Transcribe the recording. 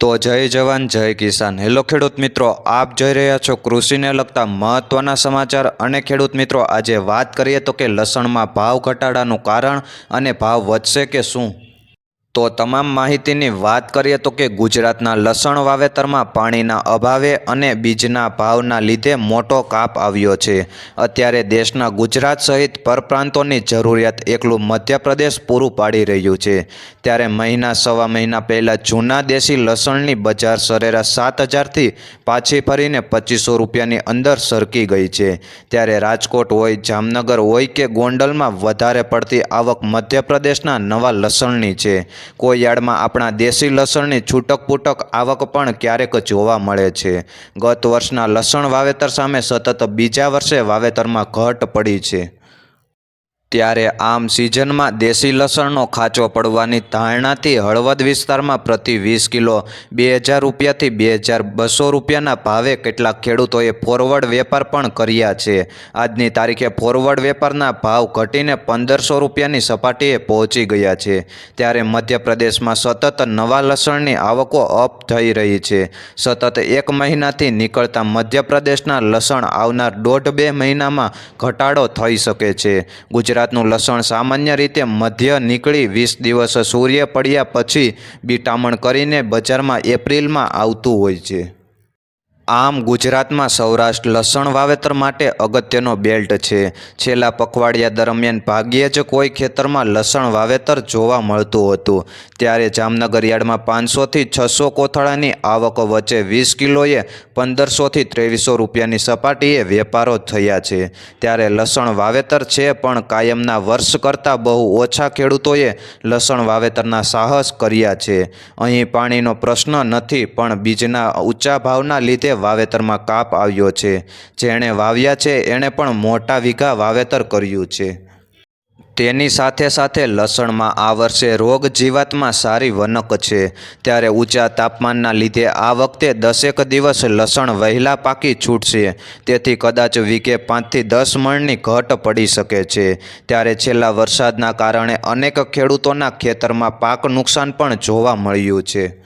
તો જય જવાન, જય કિસાન. હેલો ખેડૂત મિત્રો, આપ જોઈ રહ્યા છો કૃષિને લગતા મહત્ત્વના સમાચાર. અને ખેડૂત મિત્રો, આજે વાત કરીએ તો કે લસણમાં ભાવ ઘટાડાનું કારણ અને ભાવ વધશે કે શું? તો તમામ માહિતીની વાત કરીએ તો કે ગુજરાતના લસણ વાવેતરમાં પાણીના અભાવે અને બીજના ભાવના લીધે મોટો કાપ આવ્યો છે. અત્યારે દેશના ગુજરાત સહિત પરપ્રાંતોની જરૂરિયાત એકલું મધ્યપ્રદેશ પૂરું પાડી રહ્યું છે. ત્યારે મહિના સવા મહિના પહેલાં જૂના દેશી લસણની બજાર સરેરાશ સાત હજારથી પાછી ફરીને પચીસો રૂપિયાની અંદર સરકી ગઈ છે. ત્યારે રાજકોટ હોય, જામનગર હોય કે ગોંડલમાં વધારે પડતી આવક મધ્યપ્રદેશના નવા લસણની છે. કોઈ યાર્ડમાં આપણા દેશી લસણની છૂટક પૂટક આવક પણ ક્યારેક જોવા મળે છે. ગત વર્ષના લસણ વાવેતર સામે સતત બીજા વર્ષે વાવેતરમાં ઘટ પડી છે. ત્યારે આમ સિઝનમાં દેશી લસણનો ખાંચો પડવાની ધારણાથી હળવદ વિસ્તારમાં પ્રતિ વીસ કિલો બે હજાર રૂપિયાથી બે હજાર બસો રૂપિયાના ભાવે કેટલાક ખેડૂતોએ ફોરવર્ડ વેપાર પણ કર્યા છે. આજની તારીખે ફોરવર્ડ વેપારના ભાવ ઘટીને પંદરસો રૂપિયાની સપાટીએ પહોંચી ગયા છે. ત્યારે મધ્યપ્રદેશમાં સતત નવા લસણની આવકો અપ થઈ રહી છે. સતત એક મહિનાથી નીકળતા મધ્યપ્રદેશના લસણ આવનાર દોઢ બે મહિનામાં ઘટાડો થઈ શકે છે. ગુજરાતનું લસણ સામાન્ય રીતે મધ્ય નીકળી વીસ દિવસ સૂર્ય પડ્યા પછી બીટામણ કરીને બજારમાં એપ્રિલમાં આવતું હોય છે. આમ ગુજરાતમાં સૌરાષ્ટ્ર લસણ વાવેતર માટે અગત્યનો બેલ્ટ છે. છેલ્લા પખવાડિયા દરમિયાન ભાગ્યે જ કોઈ ખેતરમાં લસણ વાવેતર જોવા મળતું હતું. ત્યારે જામનગર યાર્ડમાં પાંચસોથી છસો કોથળાની આવક વચ્ચે વીસ કિલોએ પંદરસોથી ત્રેવીસો રૂપિયાની સપાટીએ વેપારો થયા છે. ત્યારે લસણ વાવેતર છે પણ કાયમના વર્ષ કરતાં બહુ ઓછા ખેડૂતોએ લસણ વાવેતરના સાહસ કર્યા છે. અહીં પાણીનો પ્રશ્ન નથી પણ બીજના ઊંચા ભાવના લીધે વાવેતરમાં કાપ આવ્યો છે. જેણે વાવ્યા છે, એણે પણ મોટા વીઘા વાવેતર કર્યું છે. તેની સાથે સાથે લસણમાં આ વર્ષે રોગ જીવાતમાં સારી વનક છે. ત્યારે ઊંચા તાપમાનના લીધે આ વખતે દસેક દિવસ લસણ વહેલા પાકી છૂટશે. તેથી કદાચ વીઘે પાંચથી દસ મણની ઘટ પડી શકે છે. ત્યારે છેલ્લા વરસાદના કારણે અનેક ખેડૂતોના ખેતરમાં પાક નુકસાન પણ જોવા મળ્યું છે.